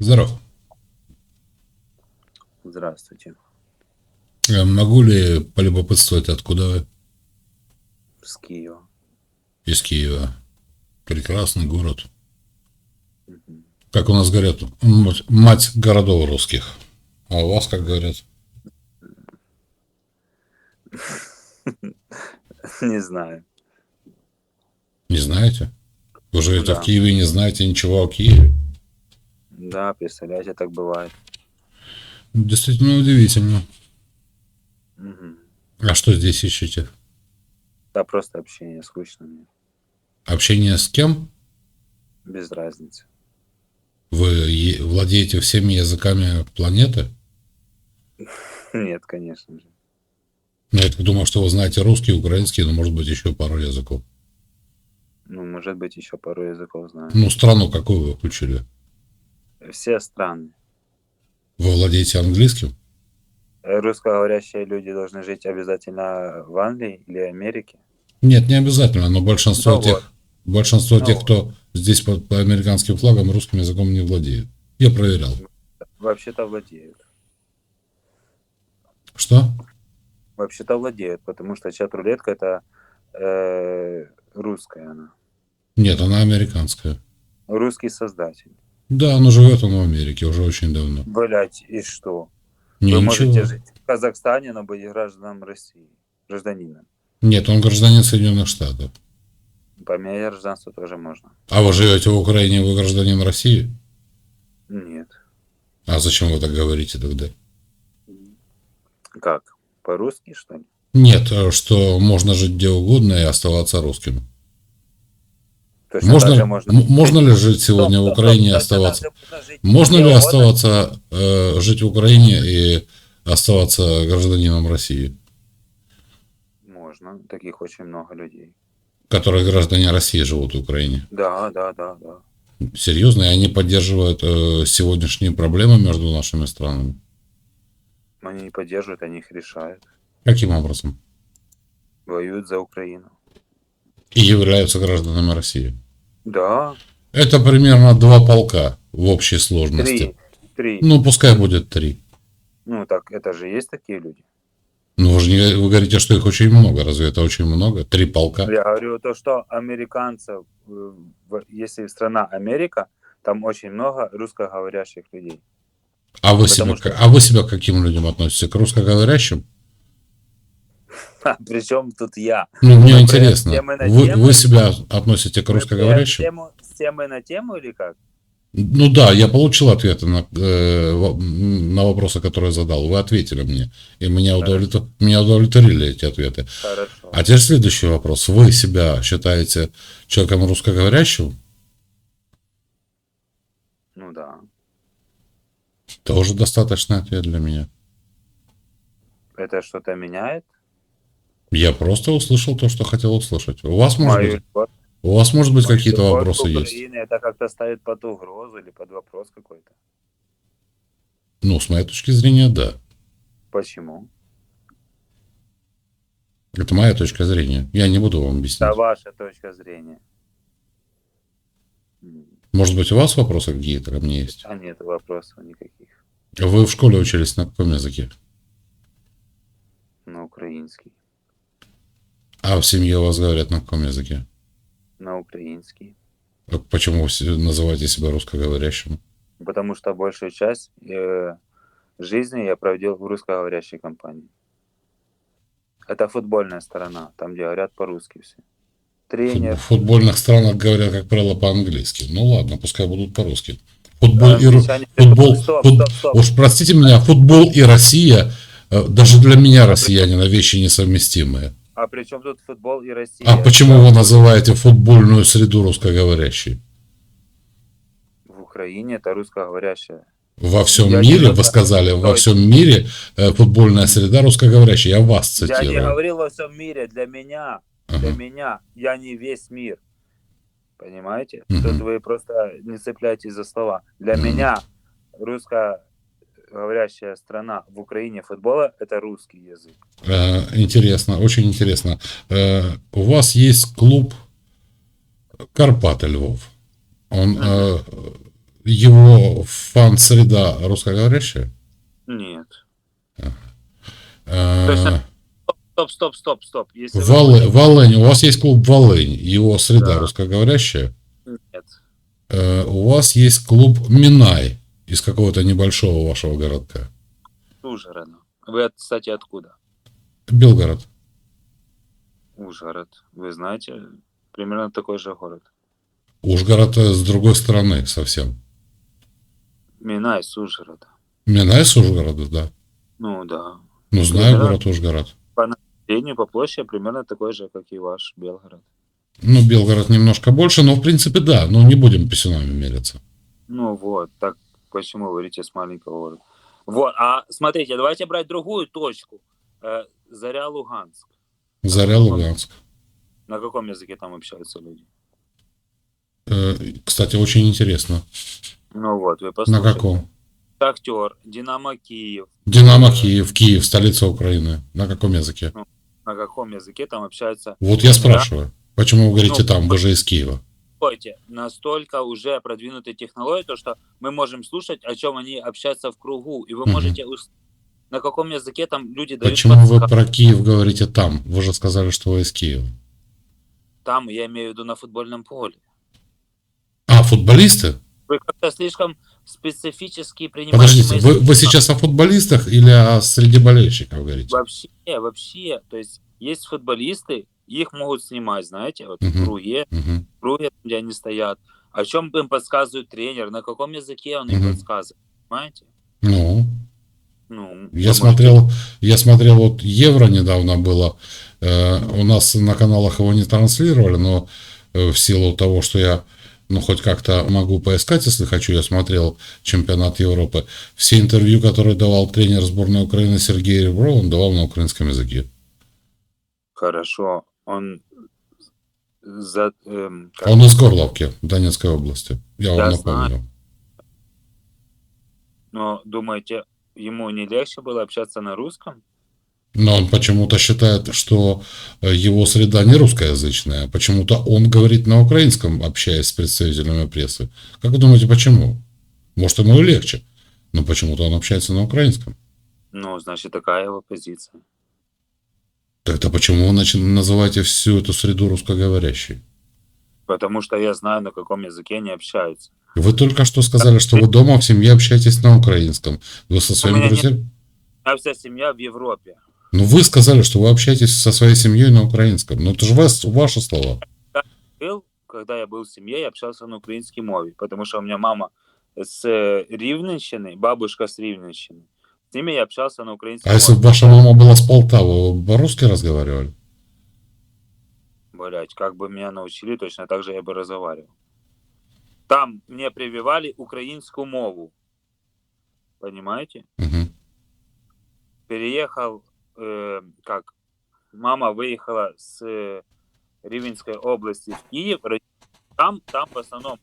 Здоров. Здравствуйте. Э, Могу ли полюбопытствовать, откуда вы? С Киева. Из Киева. Прекрасный город. Как у нас говорят, мать городов русских. А у вас как говорят? Не знаю. Не знаете? Живете Да. в Киеве не знаете ничего о Киеве? Да, представляете, так бывает. Действительно удивительно. Мгм. А что здесь ищете? Да, просто общение скучно мне. Общение с кем? Без разницы. Вы владеете всеми языками планеты? Нет, конечно же. Ну, я так думаю, что вы знаете русский, украинский, но может быть еще пару языков. Ну, может быть, еще пару языков знаю. Ну, страну какую вы включили? Все страны. Вы владеете английским? Русскоговорящие люди должны жить обязательно в Англии или Америке. Нет, не обязательно, но большинство Ну тех, вот. большинство Ну тех, кто здесь по, по американским флагам русским языком не владеет. Я проверял. Вообще-то владеют. Что? Вообще-то владеют, потому что чат-рулетка это э, русская она. Нет, она американская. Русский создатель. Да, она живет он в Америке уже очень давно. Блять, и что? Не, Вы ничего. можете жить в Казахстане, но быть гражданом России. Гражданином. Нет, он гражданин Соединенных Штатов. Поменять гражданство тоже можно. А вы живете в Украине, вы гражданин России? Нет. А зачем вы так говорите тогда? Как? По-русски, что ли? Нет, э, что можно жить где угодно и оставаться русским. Можно, так же можно... м- можно ли жить сегодня Стоп, в стоп, Украине и стоп, оставаться? точно так же можно Можно ли оставаться, э, жить в Украине и оставаться гражданином России, Можно. Таких очень много людей. которые граждане России живут в Украине? Да, да, да, да. Серьезно, и они поддерживают э, сегодняшние проблемы между нашими странами? Они не поддерживают, они их решают. Каким образом? Воюют за Украину. И являются гражданами России. Да, Это примерно два полка в общей сложности. три. Три. Ну, пускай будет три. Ну так, это же есть такие люди. Ну, вы же не, вы говорите, что их очень много. Разве это очень много? Три полка? Я говорю то, что американцев, э, если страна Америка, там очень много русскоговорящих людей. А вы, Потому себя, что- а вы себя к каким людям относитесь? К русскоговорящим? Причем тут я? Ну, мне Мы интересно. темы на Вы, тему вы себя относите к русскоговорящим? Тему, с темы на тему или как? Ну да, я получил ответы на, э, на вопросы, которые задал. Вы ответили мне. И меня, удовлетв- меня удовлетворили эти ответы. Хорошо. А теперь следующий вопрос. Вы себя считаете человеком русскоговорящим? Ну да. Тоже достаточный ответ для меня. Это что-то меняет? Я просто услышал то, что хотел услышать. У вас, может Мою быть, любовь- у вас, может быть, какие-то к вопросы есть? Украине Это как-то ставит под угрозу или под вопрос какой-то. Ну, с моей точки зрения, да. Почему? Это моя точка зрения. Я не буду вам объяснять. Это ваша точка зрения. М, Может быть, у вас вопросы какие-то ко мне есть? А нет вопросов никаких. Вы в школе учились на каком языке? На украинский. А в семье у вас говорят на каком языке? На украинский. А Почему вы называете себя русскоговорящим? Потому что большую часть э, жизни я проводил в русскоговорящей компании. Это футбольная сторона, там, где говорят по-русски все. Тренер. В футбольных странах говорят, как правило, по-английски. Ну ладно, пускай будут по-русски. Футбол и, англичане- футбол, Стоп, фут- стоп, стоп. уж простите меня, футбол и Россия, э, даже для меня россиянина вещи несовместимые. А при чем тут футбол и Россия? А почему вы называете футбольную среду русскоговорящей? В Украине это русскоговорящая. Во всем Я не мире, вы сказали, во всем мире э, футбольная среда русскоговорящая. Я вас Я не цитирую. говорил во всем мире. Для меня, для Ага. меня, я не весь мир. Понимаете? Мгм. Тут вы просто не цепляйтесь за слова. Для Мгм. меня русскоговорящая страна в Украине футбола это русский язык. Э, Интересно, очень интересно. Э, У вас есть клуб Карпаты Львов. Он, э, его фан-среда русскоговорящая? Нет. Э, То есть, Стоп, стоп, стоп, стоп. Если вы- Волы- Волынь, у вас есть клуб Волынь, его среда Да. русскоговорящая. Нет. Э, У вас есть клуб Минай из какого-то небольшого вашего городка. Ужгорода. Вы, кстати, откуда? Белгород. Ужгород. Вы знаете, примерно такой же город. Ужгород э, с другой стороны совсем. Минай с Ужгорода. Минай с Ужгорода, да. Ну да. Ну, знаю Да. город Ужгород. Линию по площади примерно такой же, как и ваш Белгород. Ну, Белгород немножко больше, но в принципе да. Но не будем писюнами мериться. Ну вот, так почему вы говорите с маленького города? Вот, а смотрите, давайте брать другую точку. Э, Заря Луганск. Заря Луганск. На каком языке там общаются люди? Э, Кстати, очень интересно. Ну вот, вы На послушайте. каком? Шахтер, Динамо Киев. Динамо Киев, Киев, столица Украины. На каком языке? На каком языке там общаются? Вот я спрашиваю. Почему вы говорите Ну, там, вы же из Киева? Пойте, настолько уже продвинутые технологии, то что мы можем слушать, о чем они общаются в кругу, и вы можете на каком языке там люди дают Почему вы про Киев говорите там? Вы же сказали, что вы из Киева. там, я имею в виду на футбольном поле. А, футболисты? Вы как-то слишком специфически принимаете Подождите, вы, вы сейчас о футболистах или о среди болельщиков говорите? Вообще, вообще, то есть есть футболисты, их могут снимать, знаете, вот в круге, в круге, где они стоят. О чем им подсказывает тренер, на каком языке он им подсказывает, понимаете? Ну, Ну, я смотрел, я смотрел, вот Евро недавно было. Э, у нас на каналах его не транслировали, но э, в силу того, что я, ну, хоть как-то могу поискать, если хочу, я смотрел чемпионат Европы. Все интервью, которые давал тренер сборной Украины Сергей Ребров, он давал на украинском языке. Хорошо, он за, эм, как- Он из Горловки, Донецкой области. Я вам Я напомню. но думаете, ему не легче было общаться на русском? Но он почему-то считает, что э, его среда не русскоязычная. Почему-то он говорит на украинском, общаясь с представителями прессы. Как вы думаете, почему? Может, ему и легче. Но почему-то он общается на украинском. Ну, значит, такая его позиция. Тогда почему вы называете всю эту среду русскоговорящей? Потому что я знаю, на каком языке они общаются. Вы только что сказали, что вы дома в семье общаетесь на украинском. Вы со своими друзьями... Меня вся семья в Европе. Ну, вы сказали, что вы общаетесь со своей семьей на украинском. Ну, это же вас, ваши слова. Был, когда я был в семье, я общался на украинской мове, потому что у меня мама с э, Рівненщины, бабушка с Рівненщины. С ними я общался на украинской А если бы ваша мама была с Полтавы, вы по-русски разговаривали? Блять, как бы меня научили, точно так же я бы разговаривал. Там мне прививали украинскую мову. Понимаете? Мгм. Переехал, э, как мама выехала с э, Рівненской области в Киев. Там, там в основном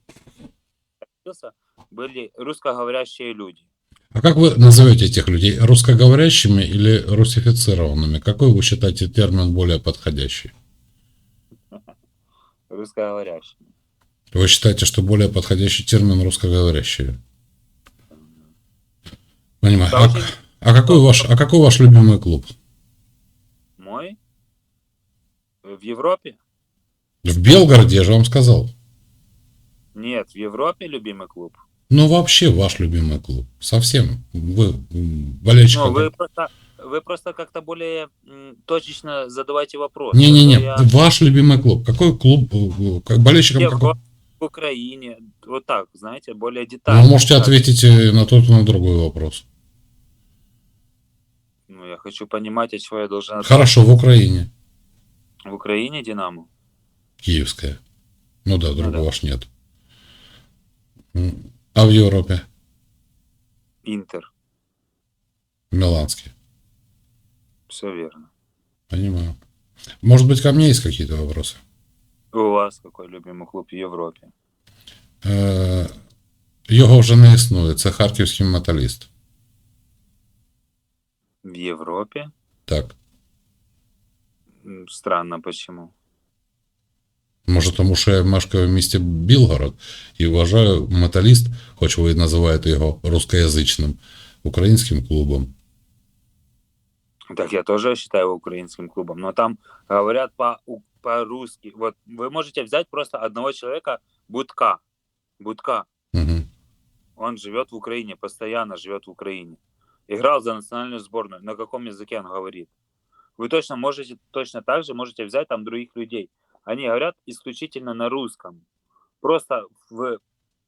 были русскоговорящие люди. А как вы назовете этих людей? Русскоговорящими или русифицированными? Какой вы считаете термин более подходящий? Русскоговорящие. Вы считаете, что более подходящий термин русскоговорящие? Понимаю. А, а какой ваш, а какой ваш любимый клуб? Мой? В Европе? В Белгороде, я же вам сказал. Нет, в Европе любимый клуб. Ну, вообще ваш любимый клуб. Совсем. Вы м, болельщик. Ну, вы какой? просто, вы просто как-то более м, точечно задавайте вопрос. Не-не-не, я ваш любимый клуб. Какой клуб, э, как болельщиком в какой? Европе, в Украине. Вот так, знаете, более Вы детально. можете Так. ответить э, на тот и на другой вопрос. Ну, я хочу понимать, от чего я должен. Хорошо, в Украине. В Украине Динамо. Киевская. Ну да, другого да. аж нет. М, А в Европе? Интер. Миланский. Все верно. Понимаю. Может быть, ко мне есть какие-то вопросы? У вас какой любимый клуб в Европе? Е, Його вже не існує. Це харківський металіст. В Европе? Так. М, Странно, почему? Може, тому що я мешкаю в місті Білгород і вважаю металіст, хоч ви називаєте його рускоязичним, українським клубом. Так я тоже считаю его украинским клубом, но там говорят по- у- по-русски. Вот вы можете взять просто одного человека, Будка. Будка. Угу. Он живет в Украине, постоянно живет в Украине. Играл за национальную сборную. На каком языке он говорит? Вы точно можете, точно так же можете взять там других людей. Они говорят исключительно на русском. Просто в,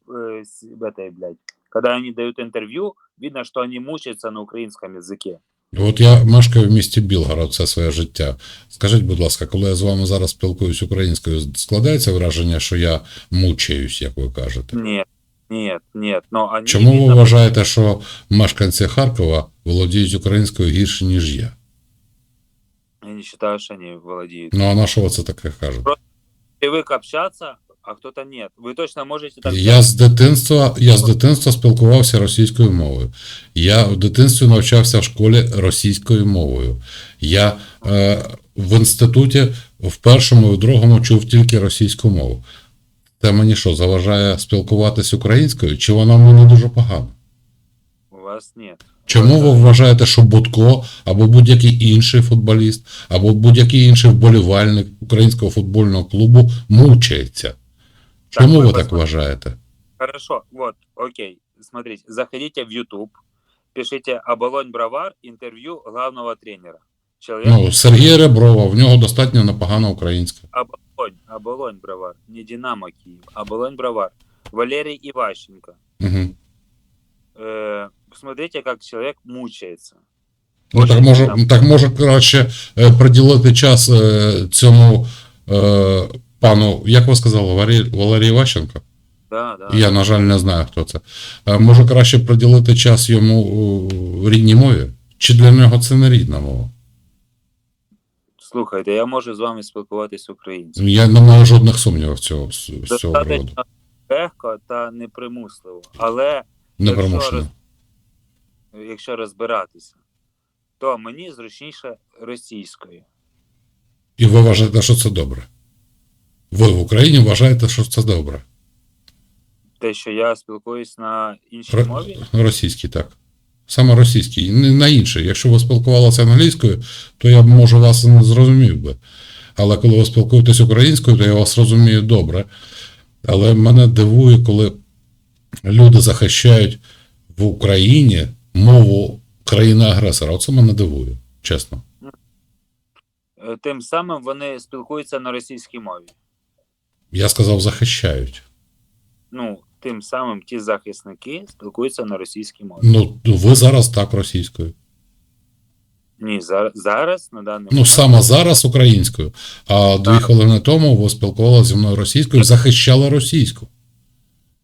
э, с- в этой, блядь, когда они дают интервью, видно, что они мучаются на украинском языке. От я мешкаю в місті Білгород все своє життя. Скажіть, будь ласка, коли я з вами зараз спілкуюсь українською, складається враження, що я мучаюсь, як ви кажете? Нет, нет, нет. Но они Чому ви видно, вважаєте, що мешканці Харкова володіють українською гірше, ніж я? Не считаю, что они владеют. Ну а на що це таке кажете? Привык общаться, а кто-то нет. Вы точно можете так Я з дитинства, я з дитинства спілкувався російською мовою. Я в дитинстві навчався в школі російською мовою. Я е, в інституті в першому і в другому чув тільки російську мову. Це мені що, заважає спілкуватись українською, чи вона в мене дуже погана? У вас нет. Чому ви вважаєте, що Будко або будь-який інший футболіст, або будь-який інший вболівальник українського футбольного клубу мучається? Чому ви ви так вважаєте? Хорошо, вот, окей. Смотрите, заходите в YouTube, пишите «Оболонь Бровар», интервью главного тренера. Человек Ну, Сергія Реброва, в нього достатньо непогана українська. Оболонь, Оболонь Бровар, не Динамо Киев, Оболонь Бровар. Валерий Иващенко. Угу. Э, посмотрите, как человек мучается. Ну, так може, так може краще е, приділити час е, цьому е, пану, як ви сказали, Варі- Валерій Іващенко? Да, да. Я, на жаль, не знаю, хто це. Може краще приділити час йому у рідній мові? Чи для нього це не рідна мова? Слухайте, я можу з вами спілкуватись українською. Я не маю жодних сумнівів цього, з цього приводу. Легко та непримусливо. Але Непромушено. Роз- якщо розбиратися, то мені зручніше російською. І ви вважаєте, що це добре? Ви в Україні вважаєте, що це добре? Те, що я спілкуюсь на іншій Ро- мові, Російський, так. Саме російський, не на інший. Якщо ви спілкувалися англійською, то я б, може, вас не зрозумів би. Але коли ви спілкуєтесь українською, то я вас розумію добре. Але мене дивує, коли люди захищають в Україні мову країни-агресора. Оце мене дивує, чесно. е, тим самим вони спілкуються на російській мові. Я сказав, захищають. Ну, тим самим ті захисники спілкуються на російській мові. Ну, ви зараз так російською. Ні, зараз, зараз на даний Ну, саме зараз українською. А дві хвилини тому ви спілкувалися зі мною російською, захищали російську.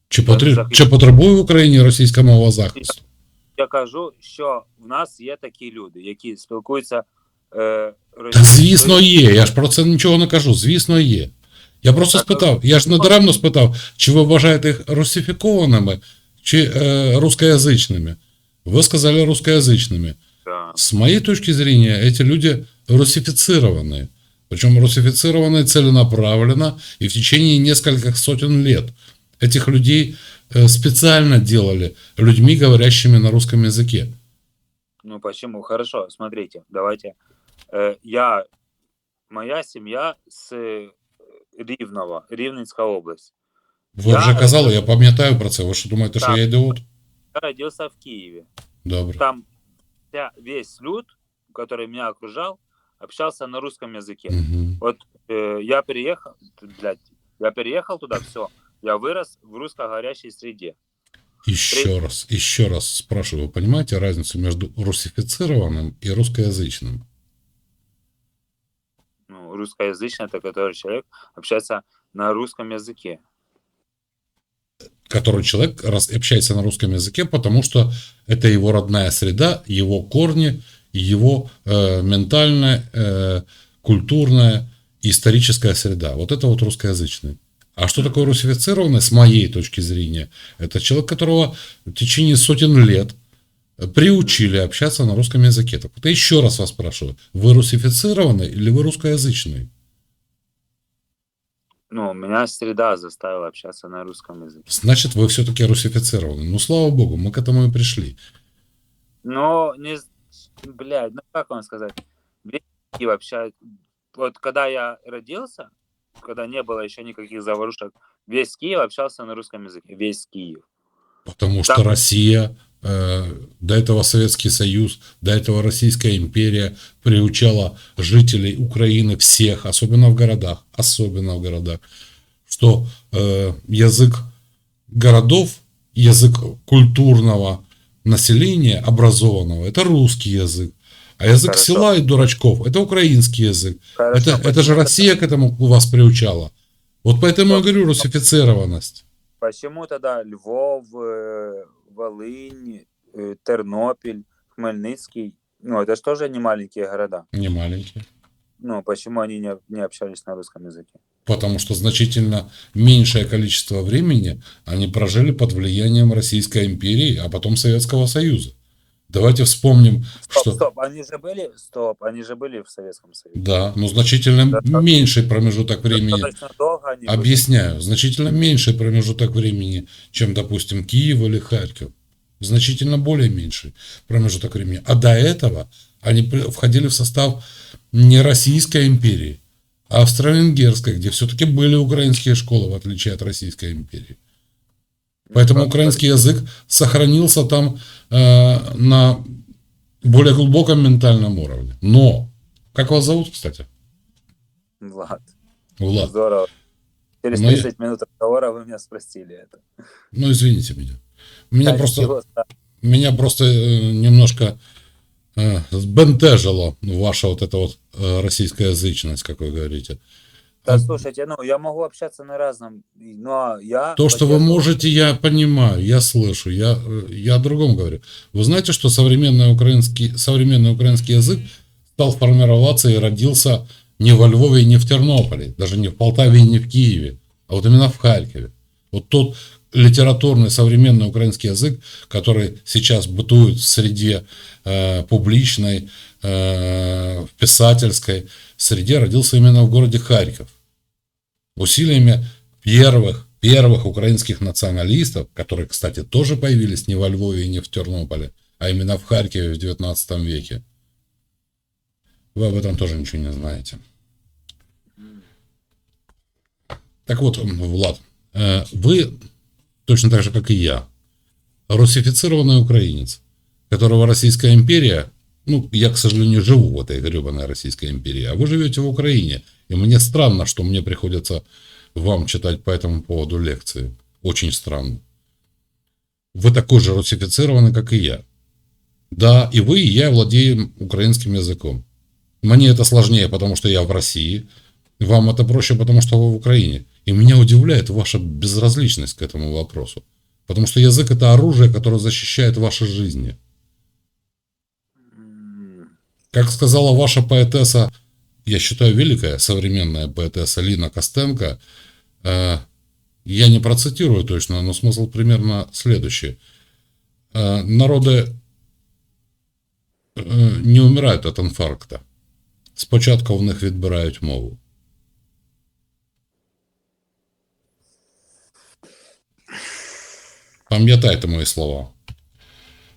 Чи, захищ- Чи потребує в Україні російська мова захисту? я кажу, що в нас є такі люди, які спілкуються е, Та російською. звісно є. Я ж про це нічого не кажу. Звісно, є. Я просто Так, спитав, я ж не даремно спитав, чи ви вважаєте їх русифікованими чи е, русскоязичними. Ви сказали русскоязичными. Да. С моей точки зрения, эти люди русифицированные. Причем русифицированные целенаправленно и в течение нескольких сотен лет. Этих людей э, специально делали людьми, говорящими на русском языке. Ну почему? Хорошо, смотрите, давайте. Э, я, моя семья с э, Рівного, Рівненська область. Ви Я- вже казали, я пам'ятаю про це. Ви що думаєте, що Так. я ідіот? Я родился в Киеве. Добре. Там вся, весь люд, который меня окружал, общался на русском языке. Угу. Вот э, я переехал, блядь, я переехал туда, все. Я вырос в русскоговорящей среде. Еще раз, еще раз спрашиваю, вы понимаете разницу между русифицированным и русскоязычным? Ну, русскоязычный это который человек общается на русском языке. который человек раз, общается на русском языке, потому что это его родная среда, его корни, его э, ментальная, э, культурная, историческая среда. Вот это вот русскоязычный. А что такое русифицированный, с моей точки зрения? Это человек, которого в течение сотен лет приучили общаться на русском языке. Так вот, я еще раз вас спрашиваю, вы русифицированный или вы русскоязычный? Ну, меня среда заставила общаться на русском языке. Значит, вы все-таки русифицированы. Ну, слава богу, мы к этому и пришли. Но, не... Блядь, ну как вам сказать? Киев общает... Вот когда я родился, когда не было еще никаких заварушек, весь Киев общался на русском языке. Весь Киев. Потому что Там- Россия, э, до этого Советский Союз, до этого Российская империя приучала жителей Украины всех, особенно в городах, особенно в городах, что э, язык городов, язык культурного населения, образованного, это русский язык. А язык Хорошо. села и дурачков – это украинский язык. Хорошо, Это, это же Россия к этому вас приучала. Вот поэтому я говорю русифицированность. Почему тогда Львов, э, Волынь, э, Тернопіль, Хмельницкий, ну это же тоже не маленькие города. Не маленький. Ну, почему они не, не общались на русском языке? Потому что значительно меньшее количество времени они прожили под влиянием Российской империи, а потом Советского Союза. Давайте вспомним, Стоп, что... стоп, они же были, стоп, они же были в Советском Союзе. Да, но значительно Да, так. меньший промежуток времени. Достаточно долго они были. Объясняю, значительно меньший промежуток времени, чем, допустим, Киев или Харьков. Значительно более меньший промежуток времени. А до этого они входили в состав не Российской империи, а Австро-Венгерской, где все-таки были украинские школы, в отличие от Российской империи. Поэтому Ну, украинский язык сохранился там э, на более глубоком ментальном уровне. Но, как вас зовут, кстати? Влад, Влад. здорово. Через Ну, я- 30 минут разговора вы меня спросили это. Ну, извините меня. Меня Да, просто, ничего страшного. меня просто э, немножко э, сбентежило ваша вот эта вот э, российскоязычность, как вы говорите. Да, А слушайте, ну, я могу общаться на разном, и- ну, а я... То, что вы можете, я понимаю, я слышу, я, э, я о другом говорю. Вы знаете, что современный украинский, современный украинский язык стал формироваться и родился не во Львове и не в Тернополе, даже не в Полтаве и не в Киеве, а вот именно в Харькове. Вот тот литературный современный украинский язык, который сейчас бытует в среде э, публичной, э, в писательской среде, родился именно в городе Харьков. Усилиями первых, первых украинских националистов, которые, кстати, тоже появились не во Львове и не в Тернополе, а именно в Харькове в 19 веке. Вы об этом тоже ничего не знаете. Так вот, Влад, э, вы точно так же, как и я, русифицированный украинец, которого Российская империя, ну, я, к сожалению, живу в этой гребаной Российской империи, а вы живете в Украине, и мне странно, что мне приходится вам читать по этому поводу лекции. Очень странно. Вы такой же русифицированный, как и я. Да, и вы, и я владеем украинским языком. Мне это сложнее, потому что я в России. Вам это проще, потому что вы в Украине. И меня удивляет ваша безразличность к этому вопросу. Потому что язык это оружие, которое защищает ваши жизни. М, Как сказала ваша поэтесса, я считаю, великая современная поэтесса Лина Костенко, э, я не процитирую точно, но смысл примерно следующий. Э, Народи е, не умирають від інфаркта. Спочатку в них відбирають мову. Пам'ятайте мої слова.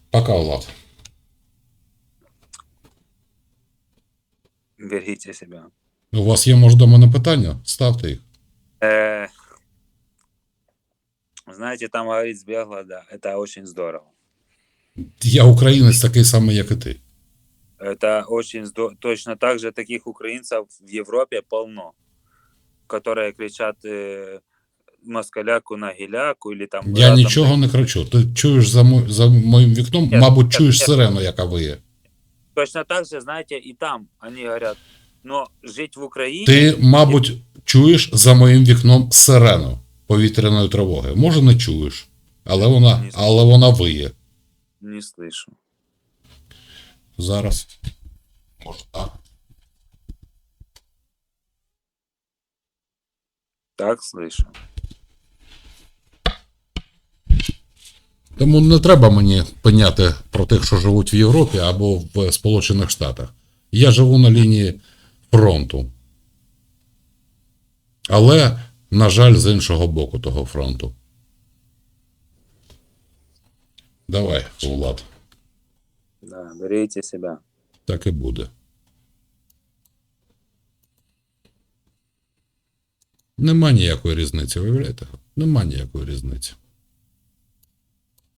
Пока, Влад. Берегите себя. У вас є, може, до мене питання? Ставте їх. Э, знаете, там говорить сбегло, да, это очень здорово. Я українець такий самий, як і ти. Это очень здорово. Точно так же таких украинцев в Европе полно, которые кричат э, москаляку на гіляку или там... Я братом нічого не кричу. Ти чуєш за, мо- за моїм вікном, Ні, мабуть, ні, чуєш ні. сирену, яка виє. Точно так же, знаете, и там они говорят, но жить в Украине... Ти, мабуть, чуєш за моїм вікном сирену повітряної тривоги. Може, не чуєш, але вона, але вона виє. Не слышу. Зараз. Може, так. Так слышу. Тому не треба мені пеняти про тих, що живуть в Європі або в Сполучених Штатах. Я живу на лінії фронту. Але На жаль, з іншого боку того фронту. Давай, Влад, Да, берегите себя. так і буде. Нема ніякої різниці, виявляєте? Нема ніякої різниці.